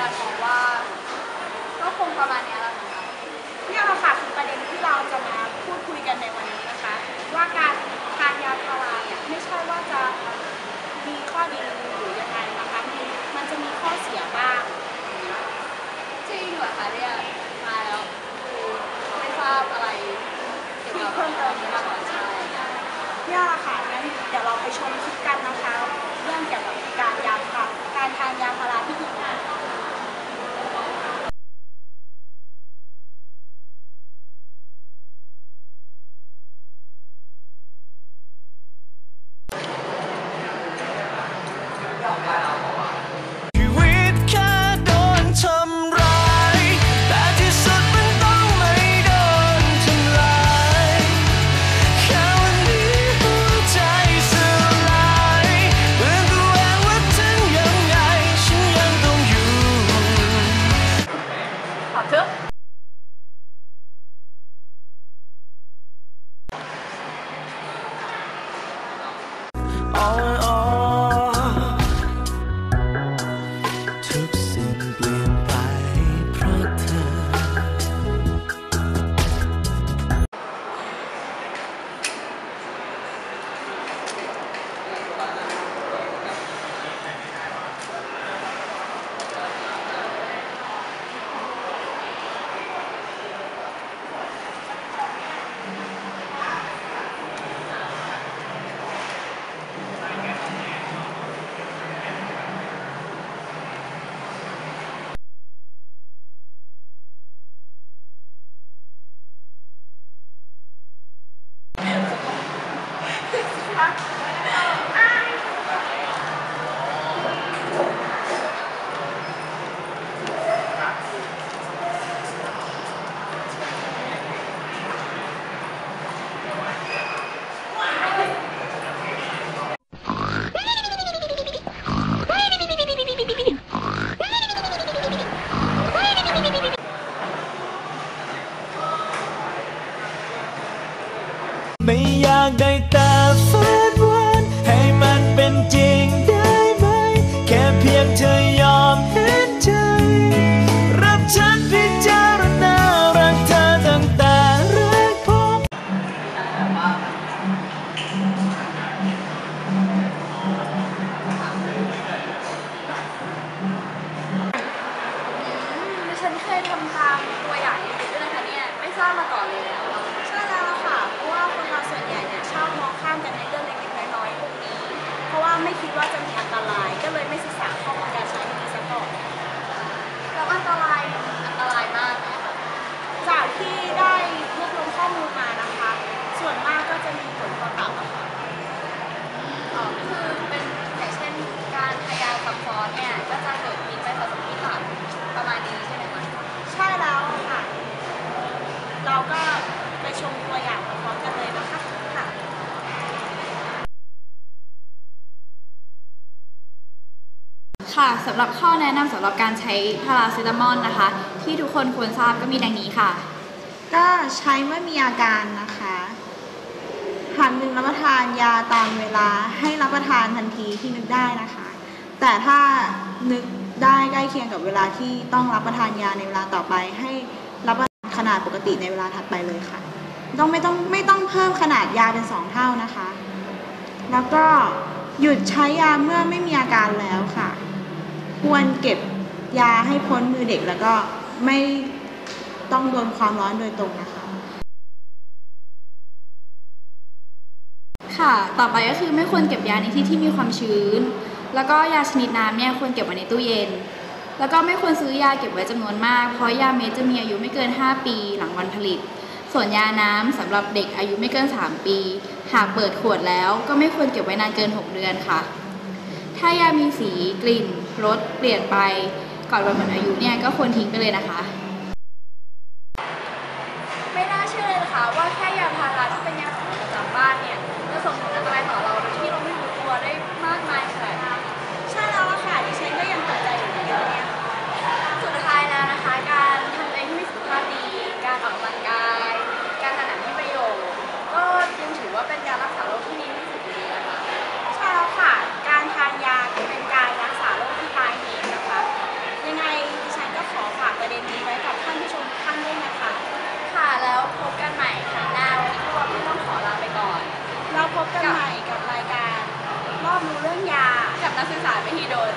ห้ามทานเวลาท้องว่างก็คงประมาณเนี้ยแหละค่ะเนี่ยเราค่ะคือประเด็นที่เราจะมาพูดคุยกันในวันนี้นะคะ ว่าการทานยาพาราเนี่ยไม่ใช่ว่าจะมีข้อดีหรือยังไงนะคะมันมันจะมีข้อเสียบ้างจริงเหรอคะเนี่ยมาแล้วคือไม่ทราบอะไรเกี่ยวกับเพิ่มเติมมากกว่าใช่เนี่ยค่ะงั้นเดี๋ยวเราไปชมคลิปกันนะคะ เรื่องเกี่ยวกับการยาพาการทานยาพาราที่ถูกต้องชี อ๋ออ๋ ไม่อยากได้แต่ฝันวันให้มันเป็นจริงได้ไหม แค่เพียงเธอยอมเห็นใจ รับฉันพิจารณารักเธอตั้งแต่แรกพบดิฉันเคยทำตามตัวอย่างในคลิปด้วยนะคะเนี่ย ไม่ทราบมาก่อนเลยอะ ว่าไม่คิดว่าจะมีอันตราย ก็เลยไม่ศึกษาข้อมูลการใช้ให้ดีซะก่อนแล้วอันตรายอันตรายมากไหมคะจากที่ได้รวบรวมข้อมูลมานะคะ ส่วนมากก็จะมีผลต่อตับอะค่ะ อ๋อคือเป็นอย่างเช่นการทายาซับซ้อนเนี่ยก็จะเกิดพิษไปผสมที่ตับประมาณนี้ใช่ไหมคะ ใช่แล้วค่ะ เราก็ไปชมตัวอย่างพร้อมๆกันเลยนะคะค่ะ ค่ะสำหรับข้อแนะนำสำหรับการใช้พาราเซตามอลนะคะ ที่ทุกคนควรทราบก็มีดังนี้ค่ะ ก็ใช้เมื่อมีอาการนะคะหากนึกรับประทานยาตามเวลาให้รับประทานทันทีที่นึกได้นะคะ แต่ถ้านึกได้ใกล้เคียงกับเวลาที่ต้องรับประทานยาในเวลาต่อไป ให้รับประทานขนาดปกติในเวลาถัดไปเลยค่ะต้องไม่ต้องไม่ต้องเพิ่มขนาดยาเป็นสองเท่านะคะ แล้วก็หยุดใช้ยาเมื่อไม่มีอาการแล้ว ควรเก็บยาให้พ้นมือเด็กแล้วก็ไม่ต้องโดนความร้อนโดยตรงนะคะ ค่ะ ต่อไปก็คือไม่ควรเก็บยาในที่ที่มีความชื้น แล้วก็ยาชนิดน้ำเนี่ยควรเก็บไว้ในตู้เย็น แล้วก็ไม่ควรซื้อยาเก็บไว้จำนวนมาก เพราะยาเม็ดจะมีอายุไม่เกิน 5 ปีหลังวันผลิต ส่วนยาน้ำสำหรับเด็กอายุไม่เกิน 3 ปี หากเปิดขวดแล้วก็ไม่ควรเก็บไว้นานเกิน 6 เดือนค่ะ ถ้ายามีสีกลิ่น รถเปลี่ยนไปก่อนวันหมดอายุเนี่ยก็ควรทิ้งไปเลยนะคะ นักศึกษาไม่ที่โดน